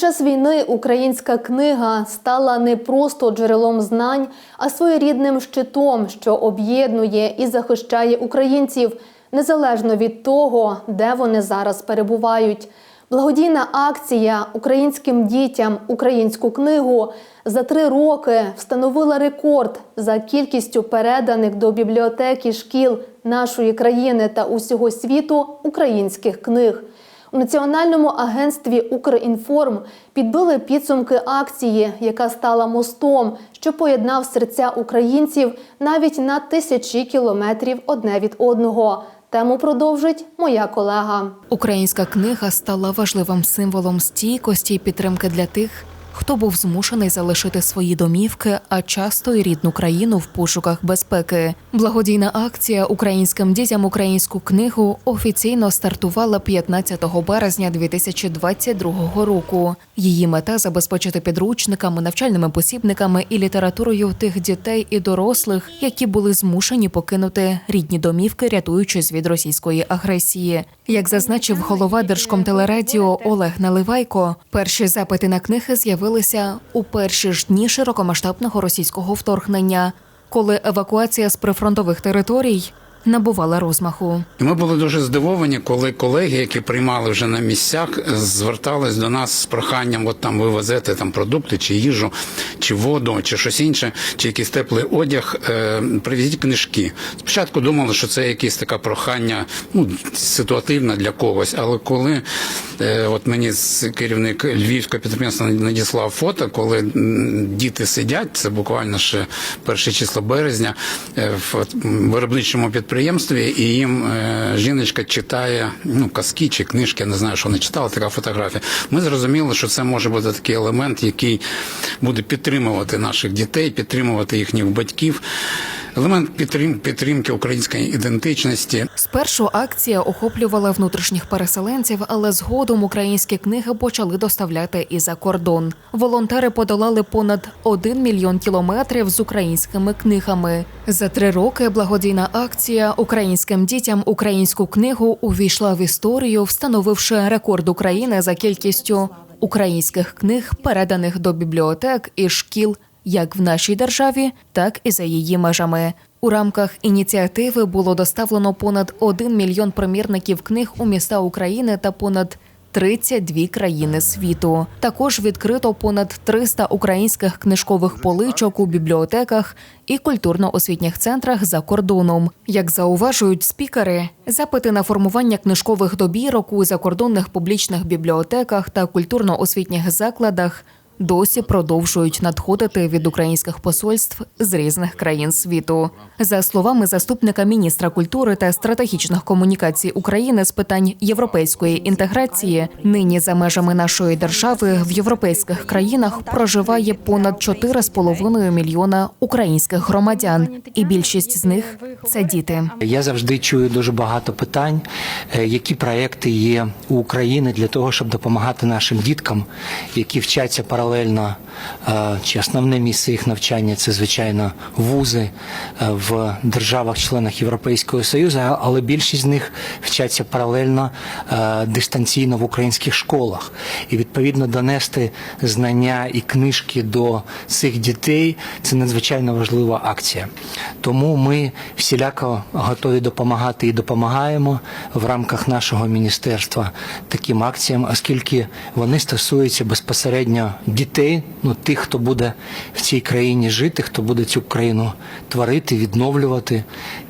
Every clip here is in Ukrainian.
Час війни українська книга стала не просто джерелом знань, а своєрідним щитом, що об'єднує і захищає українців незалежно від того, де вони зараз перебувають. Благодійна акція українським дітям українську книгу за три роки встановила рекорд за кількістю переданих до бібліотеки шкіл нашої країни та усього світу українських книг. У Національному агентстві Укрінформ підбили підсумки акції, яка стала мостом, що поєднав серця українців навіть на тисячі кілометрів одне від одного. Тему продовжить моя колега. Українська книга стала важливим символом стійкості і підтримки для тих, хто був змушений залишити свої домівки, а часто й рідну країну в пошуках безпеки. Благодійна акція українським дітям українську книгу офіційно стартувала 15 березня 2022 року. Її мета забезпечити підручниками, навчальними посібниками і літературою тих дітей і дорослих, які були змушені покинути рідні домівки, рятуючись від російської агресії. Як зазначив голова Держкомтелерадіо Олег Наливайко, перші запити на книги з'явилися у перші ж дні широкомасштабного російського вторгнення, коли евакуація з прифронтових територій набувала розмаху. Ми були дуже здивовані, коли колеги, які приймали вже на місцях, звертались до нас з проханням, от там вивезти там продукти, чи їжу, чи воду, чи щось інше, чи якийсь теплий одяг. Е, привезіть книжки. Спочатку думали, що це якесь таке прохання, ну ситуативне для когось. Але коли е, от мені керівник львівського підприємства надіслав фото, коли діти сидять, це буквально ще перше число березня, е, в виробничому підприємстві, і їм е, жіночка читає ну, казки чи книжки, я не знаю, що вони читали, така фотографія. Ми зрозуміли, що це може бути такий елемент, який буде підтримувати наших дітей, підтримувати їхніх батьків. Елемент підтрим, підтримки української ідентичності. Спершу акція охоплювала внутрішніх переселенців, але згодом українські книги почали доставляти і за кордон. Волонтери подолали понад 1 мільйон кілометрів з українськими книгами. За три роки благодійна акція українським дітям українську книгу увійшла в історію, встановивши рекорд України за кількістю українських книг, переданих до бібліотек і шкіл як в нашій державі, так і за її межами. У рамках ініціативи було доставлено понад 1 мільйон примірників книг у міста України та понад 32 країни світу. Також відкрито понад 300 українських книжкових поличок у бібліотеках і культурно-освітніх центрах за кордоном. Як зауважують спікери, запити на формування книжкових добірок у закордонних публічних бібліотеках та культурно-освітніх закладах досі продовжують надходити від українських посольств з різних країн світу. За словами заступника міністра культури та стратегічних комунікацій України з питань європейської інтеграції, нині за межами нашої держави в європейських країнах проживає понад 4,5 мільйона українських громадян, і більшість з них це діти. Я завжди чую дуже багато питань, е, які проекти є у України для того, щоб допомагати нашим діткам, які вчаться паралельно. Е, Чи основне місце їх навчання це звичайно вузи е, в державах-членах Європейського Союзу, але більшість з них вчаться паралельно е, дистанційно в українських школах. І відповідно донести знання і книжки до цих дітей це надзвичайно важлива акція. Тому ми всіляко готові допомагати і допомагаємо в рамках нашого міністерства таким акціям, оскільки вони стосуються безпосередньо дітей, ну тих, хто буде в цій країні жити, хто буде цю країну творити, відновлювати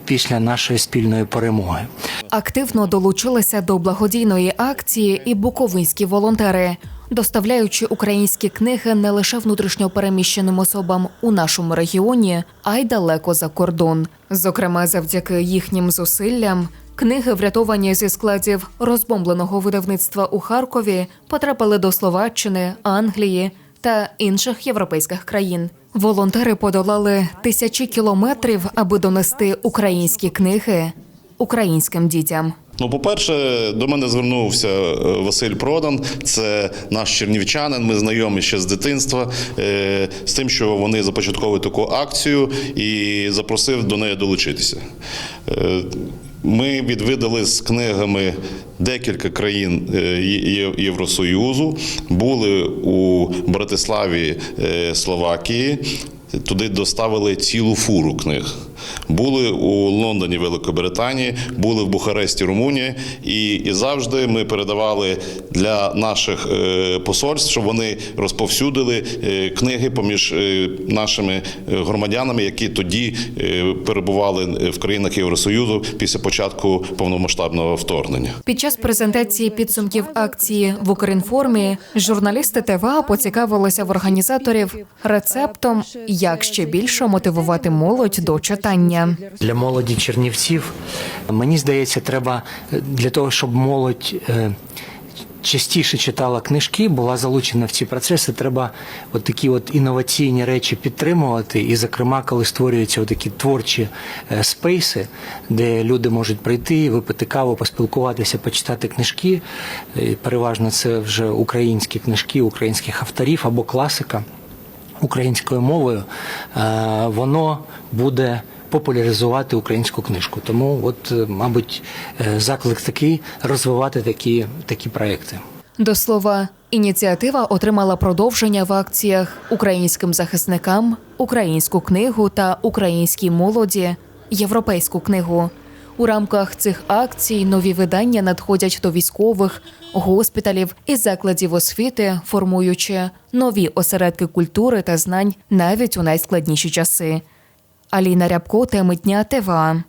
після нашої спільної перемоги. Активно долучилися до благодійної акції і буковинські волонтери, доставляючи українські книги не лише внутрішньо переміщеним особам у нашому регіоні, а й далеко за кордон. Зокрема, завдяки їхнім зусиллям. Книги, врятовані зі складів розбомбленого видавництва у Харкові, потрапили до Словаччини, Англії та інших європейських країн. Волонтери подолали тисячі кілометрів, аби донести українські книги українським дітям. Ну, по-перше, до мене звернувся е, Василь Продан, це наш чернівчанин. Ми знайомі ще з дитинства. е, З тим, що вони започатковують таку акцію і запросив до неї долучитися. Е, Ми відвідали з книгами декілька країн Євросоюзу, були у Братиславі Словакії. Туди доставили цілу фуру книг. Були у Лондоні, Великобританії, були в Бухаресті, Румунії, і, і завжди ми передавали для наших е, посольств, щоб вони розповсюдили е, книги поміж е, нашими громадянами, які тоді перебували в країнах Євросоюзу після початку повномасштабного вторгнення. Під час презентації підсумків акції в Укрінформі журналісти ТВА поцікавилися в організаторів рецептом, як ще більше мотивувати молодь до читання. Для молоді чернівців мені здається, треба для того, щоб молодь. е, Частіше читала книжки, була залучена в ці процеси. Треба от такі от інноваційні речі підтримувати. І, зокрема, коли створюються такі творчі е, спейси, де люди можуть прийти, випити каву, поспілкуватися, почитати книжки. Е, Переважно це вже українські книжки, українських авторів або класика українською мовою, воно буде популяризувати українську книжку. Тому, от, е, мабуть, е, заклик такий розвивати такі, такі проекти. До слова, ініціатива отримала продовження в акціях українським захисникам, українську книгу та українській молоді, європейську книгу. У рамках цих акцій нові видання надходять до військових, госпіталів і закладів освіти, формуючи нові осередки культури та знань навіть у найскладніші часи. Аліна Рябко, теми дня ТВА.